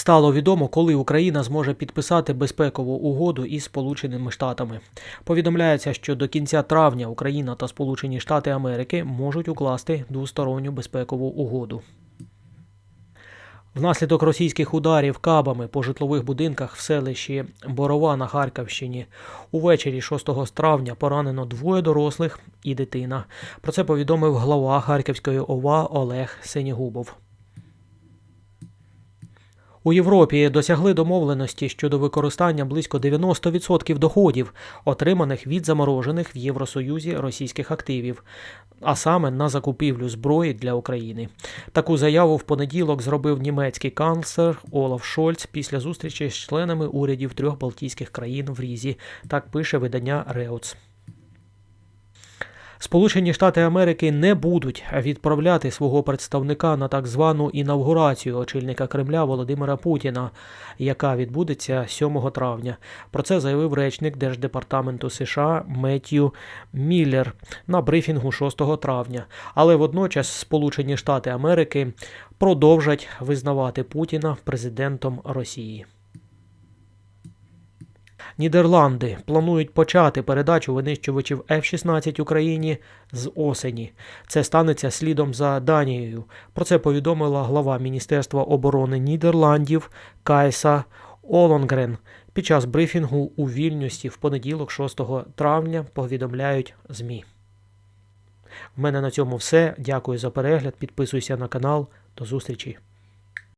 Стало відомо, коли Україна зможе підписати безпекову угоду із Сполученими Штатами. Повідомляється, що до кінця травня Україна та Сполучені Штати Америки можуть укласти двосторонню безпекову угоду. Внаслідок російських ударів кабами по житлових будинках в селищі Борова на Харківщині увечері 6 травня поранено двоє дорослих і дитина. Про це повідомив глава Харківської ОВА Олег Сенігубов. У Європі досягли домовленості щодо використання близько 90% доходів, отриманих від заморожених в Євросоюзі російських активів, а саме на закупівлю зброї для України. Таку заяву в понеділок зробив німецький канцлер Олаф Шольц після зустрічі з членами урядів трьох Балтійських країн в Різі. Так пише видання Реуц. Сполучені Штати Америки не будуть відправляти свого представника на так звану інавгурацію очільника Кремля Володимира Путіна, яка відбудеться 7 травня. Про це заявив речник Держдепартаменту США Меттью Міллер на брифінгу 6 травня. Але водночас Сполучені Штати Америки продовжать визнавати Путіна президентом Росії. Нідерланди планують почати передачу винищувачів F-16 Україні з осені. Це станеться слідом за Данією. Про це повідомила глава Міністерства оборони Нідерландів Кайса Олонгрен. Під час брифінгу у Вільнюсі в понеділок, 6 травня, повідомляють ЗМІ. В мене на цьому все. Дякую за перегляд. Підписуйся на канал. До зустрічі.